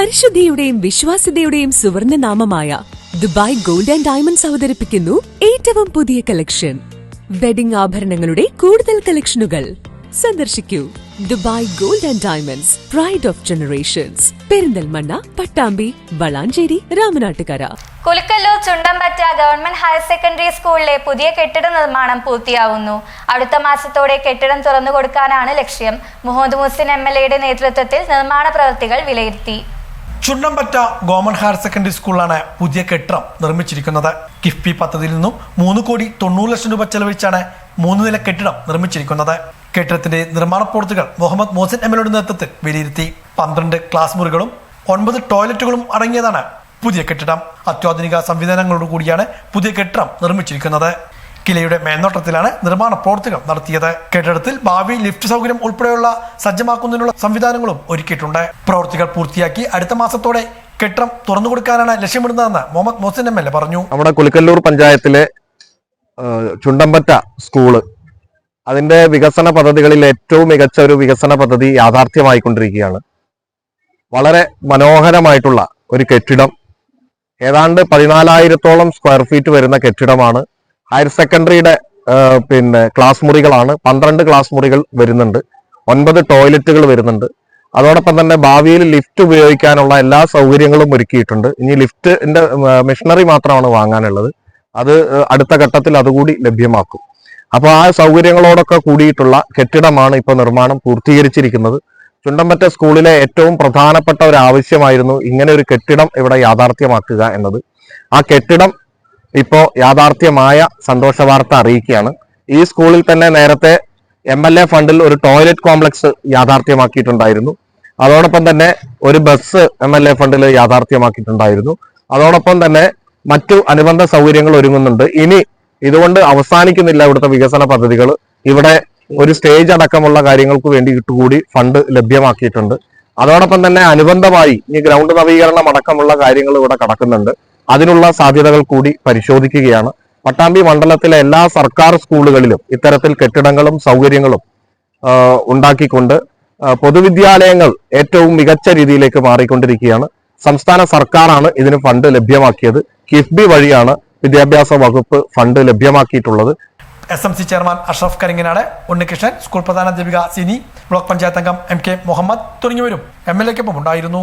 പരിശുദ്ധിയുടെയും വിശ്വാസ്യതയുടെയും സുവർണ നാമമായ ദുബായ് ഗോൾഡ് ആൻഡ് ഡയമണ്ട്സ് അവതരിപ്പിക്കുന്നു ഏറ്റവും പുതിയ കളക്ഷൻ വെഡിംഗ് ആഭരണങ്ങളുടെ കൂടുതൽ കളക്ഷനുകൾ സന്ദർശിക്കൂ. Dubai gold and diamonds pride of generations Perinthalmanna Pattambi Valanchery Ramanattukara. Kulukkallur Chundampatta government higher secondary സ്കൂളിലെ പുതിയ കെട്ടിട നിർമ്മാണം പൂർത്തിയാവുന്നു. അടുത്ത മാസത്തോടെ കെട്ടിടം തുറന്നു കൊടുക്കാനാണ് ലക്ഷ്യം. മുഹമ്മദ് മുസിൻ എം എൽ എയുടെ നേതൃത്വത്തിൽ നിർമ്മാണ പ്രവൃത്തികൾ വിലയിരുത്തി. ചുണ്ടമ്പറ്റ ഗവൺമെന്റ് ഹയർ സെക്കൻഡറി സ്കൂളിലാണ് പുതിയ കെട്ടിടം നിർമ്മിച്ചിരിക്കുന്നത്. കിഫ്ബി പദ്ധതിയിൽ നിന്നും മൂന്ന് കോടി തൊണ്ണൂറ് ലക്ഷം രൂപ ചെലവഴിച്ചാണ് മൂന്ന് നില കെട്ടിടം നിർമ്മിച്ചിരിക്കുന്നത്. കെട്ടിടത്തിന്റെ നിർമ്മാണ പ്രവൃത്തികൾ മുഹമ്മദ് മോസിൻ എം നേതൃത്വത്തിൽ വിലയിരുത്തി. പന്ത്രണ്ട് ക്ലാസ് മുറികളും ഒൻപത് ടോയ്ലറ്റുകളും അടങ്ങിയതാണ് പുതിയ കെട്ടിടം. അത്യാധുനിക സംവിധാനങ്ങളോട് കൂടിയാണ് പുതിയ കെട്ടിടം നിർമ്മിച്ചിരിക്കുന്നത്. കിലയുടെ മേൽനോട്ടത്തിലാണ് നിർമ്മാണ പ്രവർത്തികൾ നടത്തിയത്. കെട്ടിടത്തിൽ ഭാവി ലിഫ്റ്റ് സൗകര്യം ഉൾപ്പെടെയുള്ള സജ്ജമാക്കുന്നതിനുള്ള സംവിധാനങ്ങളും ഒരുക്കിയിട്ടുണ്ട്. പ്രവൃത്തികൾ പൂർത്തിയാക്കി അടുത്ത മാസത്തോടെ കെട്ടിടം തുറന്നു കൊടുക്കാനാണ് ലക്ഷ്യമിടുന്നതെന്ന് Muhammad Mohsin M L A പറഞ്ഞു. നമ്മുടെ കുലിക്കല്ലൂർ പഞ്ചായത്തിലെ ചുണ്ടമ്പറ്റ സ്കൂൾ അതിന്റെ വികസന പദ്ധതികളിൽ ഏറ്റവും മികച്ച ഒരു വികസന പദ്ധതി യാഥാർത്ഥ്യമായിക്കൊണ്ടിരിക്കുകയാണ്. വളരെ മനോഹരമായിട്ടുള്ള ഒരു കെട്ടിടം. ഏതാണ്ട് പതിനാലായിരത്തോളം സ്ക്വയർ ഫീറ്റ് വരുന്ന കെട്ടിടമാണ് ഹയർ സെക്കൻഡറിയുടെ പിന്നെ ക്ലാസ് മുറികളാണ്. പന്ത്രണ്ട് ക്ലാസ് മുറികൾ വരുന്നുണ്ട്. ഒൻപത് ടോയ്ലറ്റുകൾ വരുന്നുണ്ട്. അതോടൊപ്പം തന്നെ ഭാവിയിൽ ലിഫ്റ്റ് ഉപയോഗിക്കാനുള്ള എല്ലാ സൗകര്യങ്ങളും ഒരുക്കിയിട്ടുണ്ട്. ഇനി ലിഫ്റ്റിന്റെ മെഷീനറി മാത്രമാണ് വാങ്ങാനുള്ളത്. അത് അടുത്ത ഘട്ടത്തിൽ അതുകൂടി ലഭ്യമാക്കും. അപ്പോൾ ആ സൗകര്യങ്ങളോടൊക്കെ കൂടിയിട്ടുള്ള കെട്ടിടമാണ് ഇപ്പോൾ നിർമ്മാണം പൂർത്തീകരിച്ചിരിക്കുന്നത്. ചുണ്ടമ്പറ്റ സ്കൂളിലെ ഏറ്റവും പ്രധാനപ്പെട്ട ഒരു ആവശ്യമായിരുന്നു ഇങ്ങനെ ഒരു കെട്ടിടം ഇവിടെ യാഥാർത്ഥ്യമാക്കുക എന്നത്. ആ കെട്ടിടം ഇപ്പോൾ യാഥാർത്ഥ്യമായ സന്തോഷ വാർത്ത അറിയിക്കുകയാണ്. ഈ സ്കൂളിൽ തന്നെ നേരത്തെ എം എൽ എ ഫണ്ടിൽ ഒരു ടോയ്ലറ്റ് കോംപ്ലക്സ് യാഥാർത്ഥ്യമാക്കിയിട്ടുണ്ടായിരുന്നു. അതോടൊപ്പം തന്നെ ഒരു ബസ് എം എൽ എ ഫണ്ടിൽ യാഥാർത്ഥ്യമാക്കിയിട്ടുണ്ടായിരുന്നു. അതോടൊപ്പം തന്നെ മറ്റു അനുബന്ധ സൗകര്യങ്ങൾ ഒരുങ്ങുന്നുണ്ട്. ഇനി ഇതുകൊണ്ട് അവസാനിക്കുന്നില്ല ഇവിടുത്തെ വികസന പദ്ധതികൾ. ഇവിടെ ഒരു സ്റ്റേജ് അടക്കമുള്ള കാര്യങ്ങൾക്ക് വേണ്ടി കൂടി ഫണ്ട് ലഭ്യമാക്കിയിട്ടുണ്ട്. അതോടൊപ്പം തന്നെ അനുബന്ധമായി ഈ ഗ്രൗണ്ട് നവീകരണം അടക്കമുള്ള കാര്യങ്ങൾ ഇവിടെ കടക്കുന്നുണ്ട്. അതിനുള്ള സാധ്യതകൾ കൂടി പരിശോധിക്കുകയാണ്. പട്ടാമ്പി മണ്ഡലത്തിലെ എല്ലാ സർക്കാർ സ്കൂളുകളിലും ഇത്തരത്തിൽ കെട്ടിടങ്ങളും സൗകര്യങ്ങളും ഉണ്ടാക്കിക്കൊണ്ട് പൊതുവിദ്യാലയങ്ങൾ ഏറ്റവും മികച്ച രീതിയിലേക്ക് മാറിക്കൊണ്ടിരിക്കുകയാണ്. സംസ്ഥാന സർക്കാരാണ് ഇതിന് ഫണ്ട് ലഭ്യമാക്കിയത്. കിഫ്ബി വഴിയാണ് വിദ്യാഭ്യാസ വകുപ്പ് fund ലഭ്യമാക്കിയിട്ടുള്ളത്. S M C chairman Ashraf Karinganad Unnikrishnan school പ്രധാനാധ്യാപിക Sini block panchayat അംഗം എം കെ മുഹമ്മദ് തുടങ്ങിയവരും എം എൽ എക്കൊപ്പം ഉണ്ടായിരുന്നു.